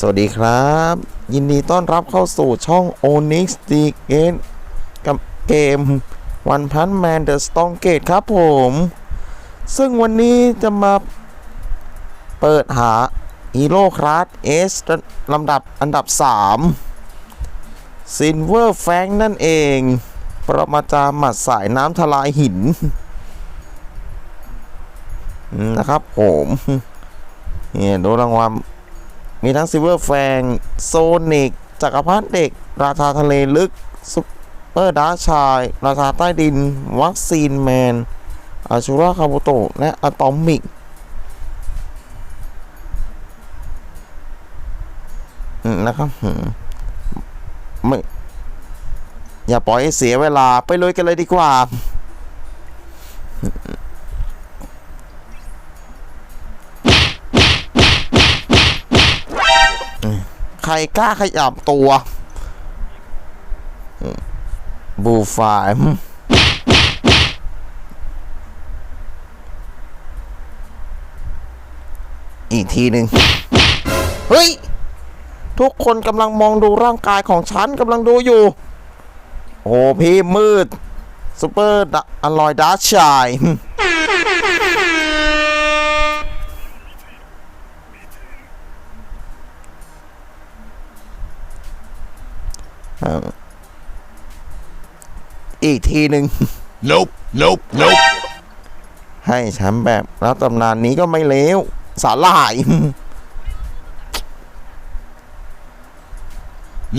สวัสดีครับ ยินดีต้อนรับเข้าสู่ช่อง Onyx d g a t e กับเกม One Punch Man The Strong Gate ครับผม ซึ่งวันนี้จะมาเปิดหาฮีโร่คลาส S ลำดับอันดับ 3 Silver Fang นั่นเอง ประมาจาหมัดสายน้ำทลายหิน นะครับผมเนี่ยดูรางวัล มีทั้งซิลเวอร์แฟงโซนิกจักรพรรดิเด็ก ราชาทะเลลึกซุปเปอร์ดาชาย ราชาใต้ดิน วัคซีนแมนอาชูราคาบุโตะและอะตอมิกนะครับอืมไม่อย่าปล่อยให้เสียเวลาไปเลยกันเลยดีกว่า ครกล้าขยับตัวบูฟายอีกทีหนึ่งเฮ้ย ทุกคนกำลังมองดูร่างกายของฉันกำลังดูอยู่ โอ้พี่มืดซูเปอร์อลอยดาชาย อีกทีหนึ่ง Nope, nope, nope. ให้ฉันแบบแล้วตำนานนี้ก็ไม่เลวสาหร่าย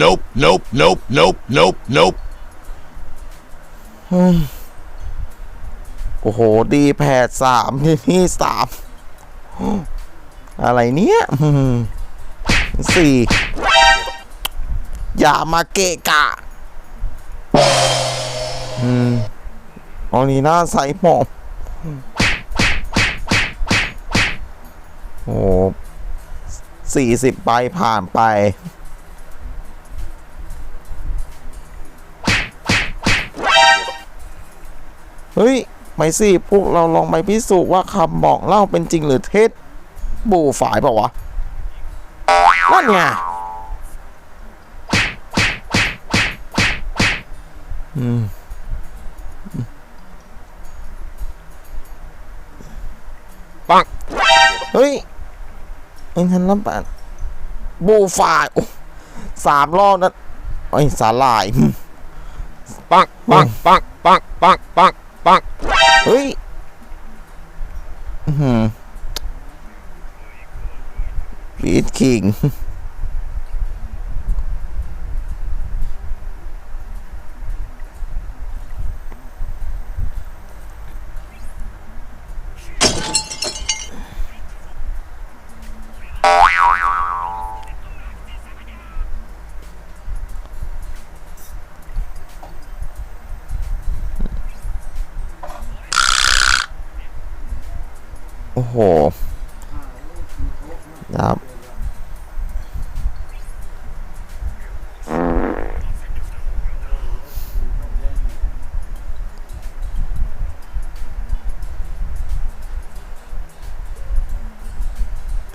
Nope, nope, nope, nope, nope, nope. โอ้โห ดีแพดสามที่นี่สามอะไรเนี้ยอืมสี่ อย่ามาเกะกะ อืมออนีน่าใส่หมอบโอ้สี่สิบใบผ่านไปเฮ้ยไม่สิพวกเราลองไปพิสูจน์ว่าคำบอกเล่าเป็นจริงหรือเท็จบูฝ่ายเปล่าวะนั่นไง อืม ปังเฮ้ยเอ็งทันรับแปดบูฝ่ายโอ้สามรอบนั้นไอ้ยสาหร่ายปังปังปังปังปังปังปังเฮ้ยอื้อหือบีทคิง โอ้โหครับ